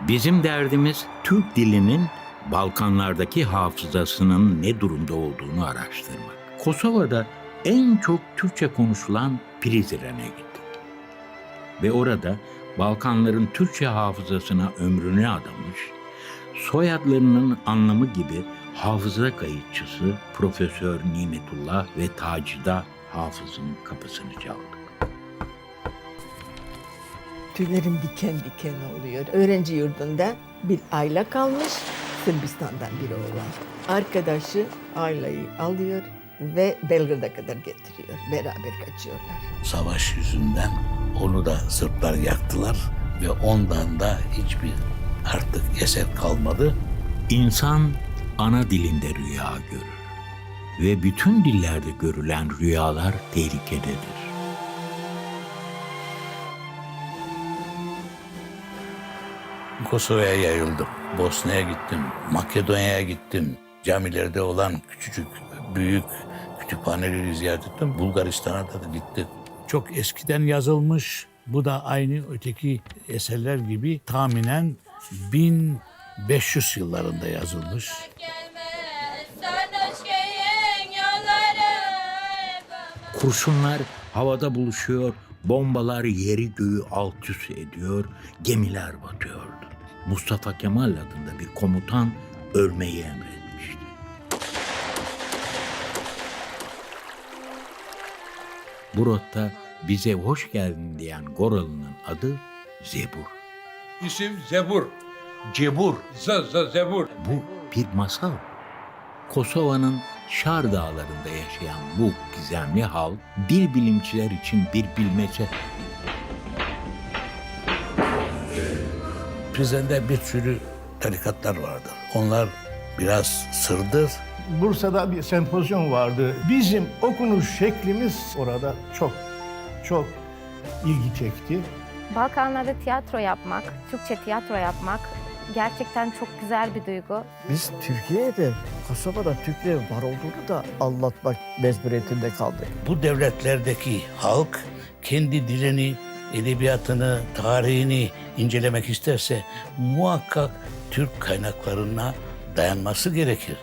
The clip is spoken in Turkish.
Bizim derdimiz Türk dilinin Balkanlardaki hafızasının ne durumda olduğunu araştırmak. Kosova'da en çok Türkçe konuşulan Prizren'e gittik. Ve orada Balkanların Türkçe hafızasına ömrünü adamış, soyadlarının anlamı gibi hafıza kayıtçısı Profesör Nimetullah ve Tacida Hafız'ın kapısını çaldık. Tüylerim diken diken oluyor. Öğrenci yurdunda bir aile kalmış. Sırbistan'dan bir oğlan. Arkadaşı aileyi alıyor ve Belgrad'a kadar getiriyor. Beraber kaçıyorlar. Savaş yüzünden onu da Sırplar yaktılar ve ondan da hiçbir artık eser kalmadı. İnsan ana dilinde rüya görür ve bütün dillerde görülen rüyalar tehlikededir. Kosova'ya yayıldım. Bosna'ya gittim. Makedonya'ya gittim. Camilerde olan küçücük, büyük kütüphaneleri ziyaret ettim. Bulgaristan'a da gittik. Çok eskiden yazılmış. Bu da aynı öteki eserler gibi tahminen 1500 yıllarında yazılmış. Kurşunlar havada buluşuyor, bombalar yeri göğü alt üst ediyor, gemiler batıyordu. Mustafa Kemal adında bir komutan ölmeyi emretmişti. Bu rotta bize hoş geldin diyen Goralı'nın adı Zebur. İsim Zebur. Cebur. Z, z, Zebur. Bu bir masal. Kosova'nın Şar Dağları'nda yaşayan bu gizemli halk bir bilimciler için bir bilmece. Prizren'de bir sürü tarikatlar vardır. Onlar biraz sırdır. Bursa'da bir sempozyon vardı. Bizim okunuş şeklimiz orada çok çok ilgi çekti. Balkanlarda tiyatro yapmak, Türkçe tiyatro yapmak gerçekten çok güzel bir duygu. Biz Türkiye'de, Kosova'da Türklerin var olduğunu da anlatmak mecburiyetinde kaldık. Bu devletlerdeki halk kendi dilini, edebiyatını, tarihini incelemek isterse muhakkak Türk kaynaklarına dayanması gerekir.